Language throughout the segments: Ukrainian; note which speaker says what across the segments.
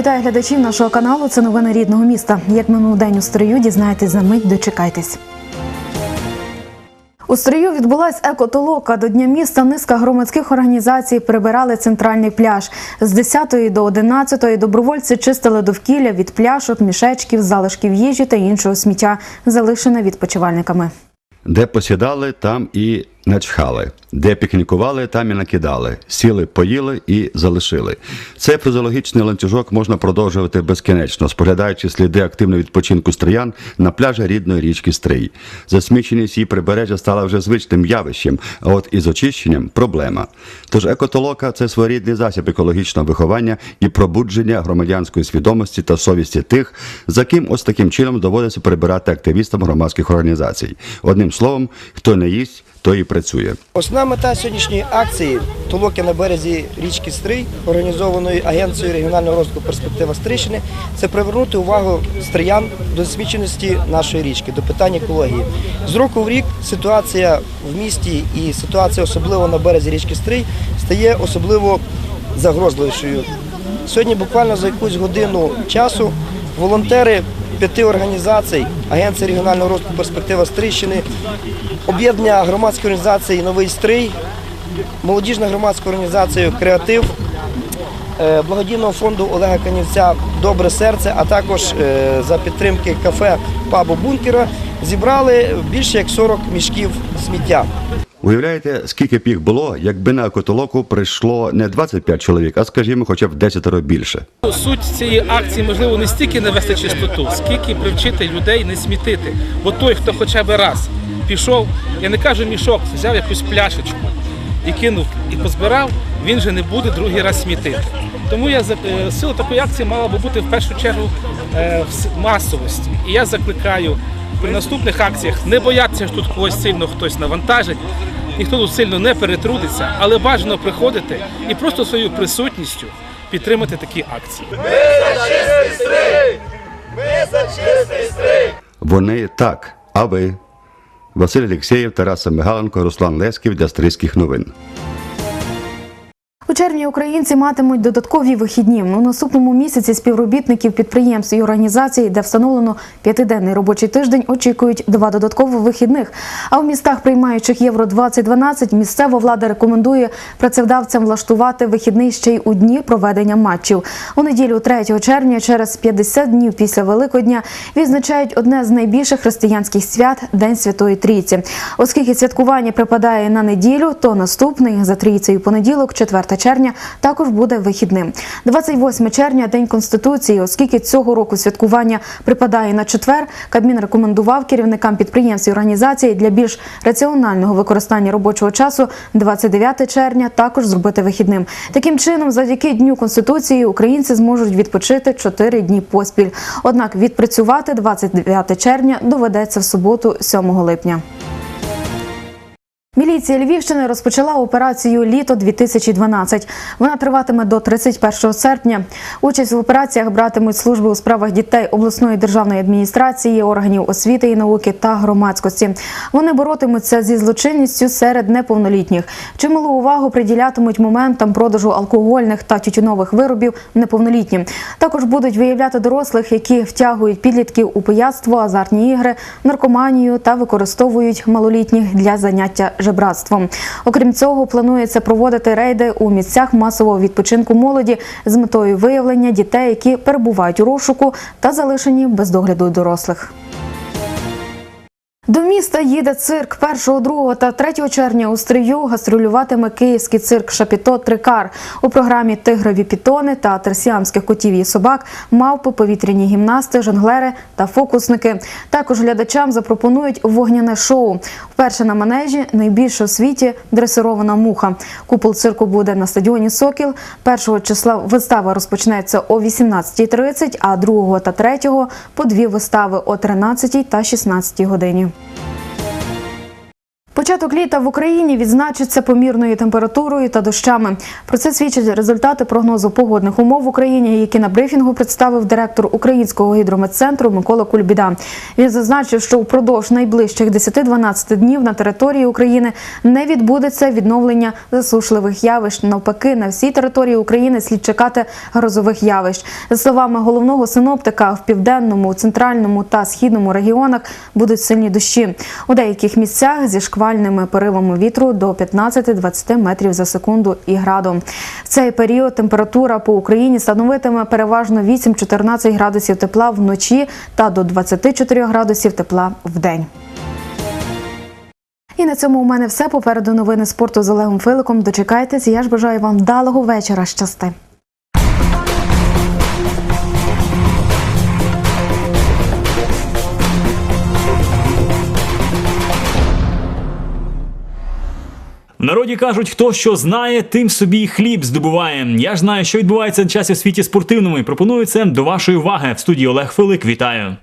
Speaker 1: Вітаю глядачів нашого каналу. Це новини рідного міста. Як минув день у строю, дізнаєтесь за мить, дочекайтесь. У стрию відбулась екотолока. До Дня міста низка громадських організацій прибирали центральний пляж. З 10 до 11 добровольці чистили довкілля від пляшок, мішечків, залишків їжі та іншого сміття, залишене відпочивальниками.
Speaker 2: Де посідали, там і начхали, де пікнікували, там і накидали, сіли, поїли і залишили. Цей фізіологічний ланцюжок можна продовжувати безкінечно, споглядаючи сліди активного відпочинку стриян на пляжі рідної річки Стрий. Засміченість її прибережжя стала вже звичним явищем, а от із очищенням проблема. Тож екотолока це своєрідний засіб екологічного виховання і пробудження громадянської свідомості та совісті тих, за ким ось таким чином доводиться прибирати активістам громадських організацій. Одним словом, хто не їсть, той і працює.
Speaker 3: Основна мета сьогоднішньої акції толоки на березі річки Стрий, організованої агенцією регіонального розвитку перспектива Стрийщини, це привернути увагу стриян до засміченості нашої річки, до питань екології. З року в рік ситуація в місті і ситуація особливо на березі річки Стрий стає особливо загрозливішою. Сьогодні буквально за якусь годину часу волонтери п'яти організацій Агенція регіонального розвитку перспектива Стрийщини, об'єднання громадської організації Новий Стрий, молодіжна громадська організація Креатив, е, благодійного фонду Олега Канівця Добре серце, а також е, за підтримки кафе Пабу Бункера зібрали більше як 40 мішків сміття.
Speaker 2: Уявляєте, скільки б їх було, якби на екотолоку прийшло не 25 чоловік, а скажімо, хоча б 10 більше.
Speaker 4: Суть цієї акції можливо не стільки навести чистоту, скільки привчити людей не смітити. Бо той, хто хоча б раз пішов, я не кажу мішок, взяв якусь пляшечку і кинув і позбирав, він же не буде другий раз смітити. Тому я е, сила такої акції мала би бути в першу чергу е, в масовості. І я закликаю при наступних акціях не боятися, що тут когось сильно хтось навантажить. Ніхто тут сильно не перетрудиться, але бажано приходити і просто своєю присутністю підтримати такі акції.
Speaker 2: Вони так, а ви? Василь Алєксєєв, Тарас Мигаленко, Руслан Лесків для Стрийських новин.
Speaker 1: У червні українці матимуть додаткові вихідні. У наступному місяці співробітників підприємств і організацій, де встановлено п'ятиденний робочий тиждень, очікують два додаткових вихідних. А в містах, приймаючих євро 2012 місцева влада рекомендує працевдавцям влаштувати вихідний ще й у дні проведення матчів. У неділю 3 червня, через 50 днів після Великодня, відзначають одне з найбільших християнських свят День Святої Трійці. Оскільки святкування припадає на неділю, то наступний за трійцею понеділок, 4 червня, також буде вихідним. 28 червня День Конституції, оскільки цього року святкування припадає на четвер, Кабмін рекомендував керівникам підприємств і організацій для більш раціонального використання робочого часу 29 червня також зробити вихідним. Таким чином, завдяки Дню Конституції, українці зможуть відпочити 4 дні поспіль. Однак відпрацювати 29 червня доведеться в суботу, 7 липня. Міліція Львівщини розпочала операцію Літо 2012 Вона триватиме до 31 серпня. Участь в операціях братимуть служби у справах дітей обласної державної адміністрації, органів освіти і науки та громадськості. Вони боротимуться зі злочинністю серед неповнолітніх. Чималу увагу приділятимуть моментам продажу алкогольних та тютюнових виробів неповнолітнім. Також будуть виявляти дорослих, які втягують підлітків у пияцтво, азартні ігри, наркоманію та використовують малолітніх для заняття жебратством. Окрім цього, планується проводити рейди у місцях масового відпочинку молоді з метою виявлення дітей, які перебувають у розшуку та залишені без догляду дорослих. До міста їде цирк 1, 2 та 3 червня у Стрию гастролюватиме київський цирк Шапіто Трикар. У програмі Тигрові пітони, театр сіамських котів і собак, мавпи, повітряні гімнасти, жонглери та фокусники. Також глядачам запропонують вогняне шоу. Вперше на манежі найбільше у світі дресирована муха. Купол цирку буде на стадіоні Сокіл. 1 числа вистава розпочнеться о 18.30, а 2 та 3 по дві вистави о 13 та 16 годині. Початок літа в Україні відзначиться помірною температурою та дощами. Про це свідчать результати прогнозу погодних умов в Україні, які на брифінгу представив директор Українського гідрометцентру Микола Кульбіда. Він зазначив, що впродовж найближчих 10-12 днів на території України не відбудеться відновлення засушливих явищ. Навпаки, на всій території України слід чекати грозових явищ. За словами головного синоптика, в південному, центральному та східному регіонах будуть сильні дощі. У деяких місцях зі шквальними поривами вітру до 15-20 метрів за секунду і градом. В цей період температура по Україні становитиме переважно 8-14 градусів тепла вночі та до 24 градусів тепла в день. І на цьому у мене все. Попереду новини спорту з Олегом Филиком. Дочекайтесь. Я ж бажаю вам вдалого вечора. Щасти.
Speaker 5: В народі кажуть, хто що знає, тим собі і хліб здобуває. Я ж знаю, що відбувається час у світі спортивному і пропоную це до вашої уваги. В студії Олег Филик. Вітаю.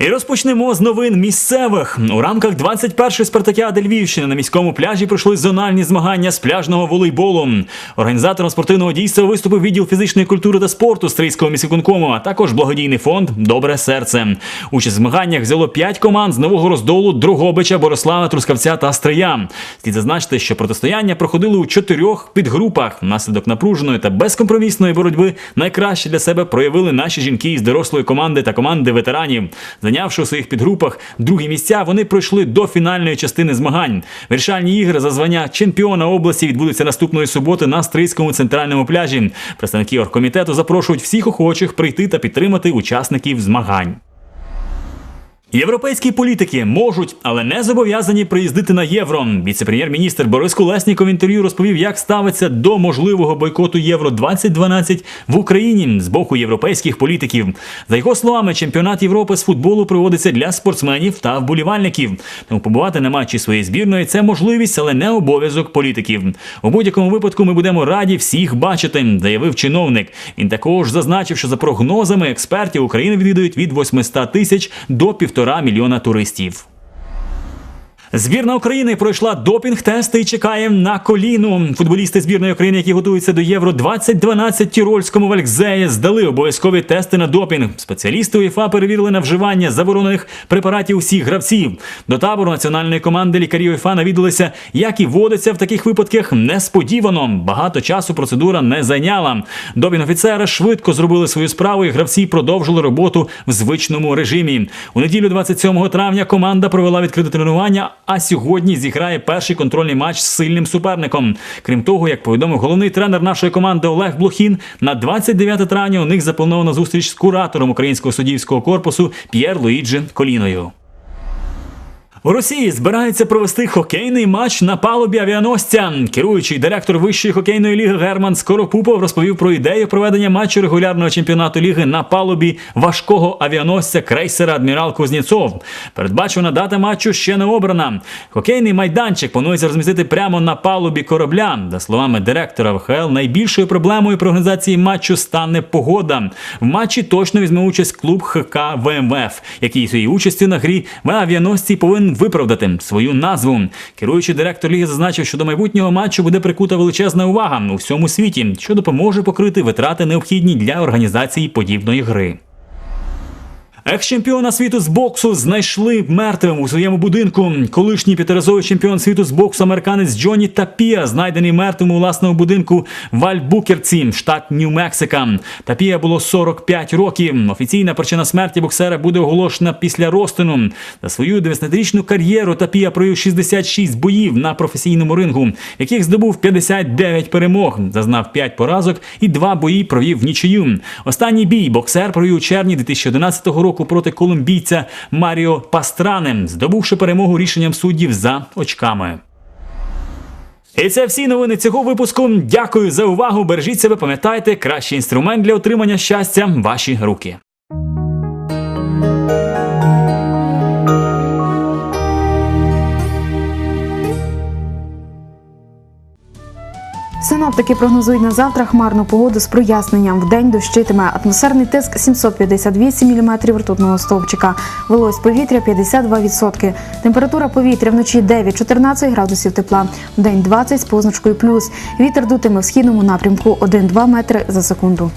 Speaker 5: І розпочнемо з новин місцевих. У рамках 21-ї спартакіади Львівщини на міському пляжі пройшли зональні змагання з пляжного волейболу. Організатором спортивного дійства виступив відділ фізичної культури та спорту Стрийського міськвиконкому, а також благодійний фонд Добре серце. Участь в змаганнях взяло 5 команд з нового роздолу, Дрогобича, Борислава, Трускавця та Стрия. Слід зазначити, що протистояння проходили у чотирьох підгрупах. Внаслідок напруженої та безкомпромісної боротьби найкраще для себе проявили наші жінки із дорослої команди та команди ветеранів. Зайнявши у своїх підгрупах другі місця, вони пройшли до фінальної частини змагань. Вирішальні ігри за звання чемпіона області відбудуться наступної суботи на Стрийському центральному пляжі. Представники оргкомітету запрошують всіх охочих прийти та підтримати учасників змагань. Європейські політики можуть, але не зобов'язані приїздити на євро. Віце-прем'єр-міністр Борис Колесніков в інтерв'ю розповів, як ставиться до можливого бойкоту Євро 2012 в Україні з боку європейських політиків. За його словами, чемпіонат Європи з футболу проводиться для спортсменів та вболівальників. Тому побувати на матчі своєї збірної це можливість, але не обов'язок політиків. У будь-якому випадку ми будемо раді всіх бачити, заявив чиновник. Він також зазначив, що за прогнозами експертів України відвідують від 800 тисяч до півтора мільйона туристів. Збірна України пройшла допінг-тести і чекає на коліну. Футболісти збірної України, які готуються до Євро 2012 Тірольському Валькзеї, здали обов'язкові тести на допінг. Спеціалісти УЄФА перевірили на вживання заборонених препаратів усіх гравців. До табору національної команди лікарі УЄФА навідалися, як і водиться в таких випадках несподівано. Багато часу процедура не зайняла. Допінг-офіцери швидко зробили свою справу, і гравці продовжили роботу в звичному режимі. У неділю 27 травня команда провела відкрите тренування а сьогодні зіграє перший контрольний матч з сильним суперником. Крім того, як повідомив головний тренер нашої команди Олег Блохін, на 29 травня у них запланована зустріч з куратором українського суддівського корпусу П'єр Луїджі Коліною. У Росії збирається провести хокейний матч на палубі авіаносця. Керуючий директор вищої хокейної ліги Герман Скоропупов розповів про ідею проведення матчу регулярного чемпіонату ліги на палубі важкого авіаносця крейсера Адмірал Кузнєцов. Передбачена дата матчу ще не обрана. Хокейний майданчик планується розмістити прямо на палубі корабля. За словами директора ВХЛ, найбільшою проблемою при організації матчу стане погода. В матчі точно візьме участь клуб ХК ВМФ, який своєю участю на грі в авіаносці повинен виправдати свою назву. Керуючий директор ліги зазначив, що до майбутнього матчу буде прикута величезна увага у всьому світі, що допоможе покрити витрати необхідні для організації подібної гри. Екс-чемпіона світу з боксу знайшли мертвим у своєму будинку. Колишній п'ятиразовий чемпіон світу з боксу американець Джонні Тапія, знайдений мертвим у власному будинку в Альбукерці, штат Нью-Мексика. Тапія було 45 років. Офіційна причина смерті боксера буде оголошена після розтину. За свою 19-річну кар'єру Тапія провів 66 боїв на професійному рингу, яких здобув 59 перемог, зазнав 5 поразок і 2 бої провів в нічию. Останній бій боксер провів у червні 2011 року проти колумбійця Маріо Пастране, здобувши перемогу рішенням суддів за очками. І це всі новини цього випуску. Дякую за увагу. Бережіть себе, пам'ятайте, кращий інструмент для отримання щастя ваші руки.
Speaker 1: Синоптики прогнозують на завтра хмарну погоду з проясненням. В день дощитиме атмосферний тиск 758 мм ртутного стовпчика. Вологість повітря 52%. Температура повітря вночі 9-14 градусів тепла. В день 20 з позначкою плюс. Вітер дутиме в східному напрямку 1-2 метри за секунду.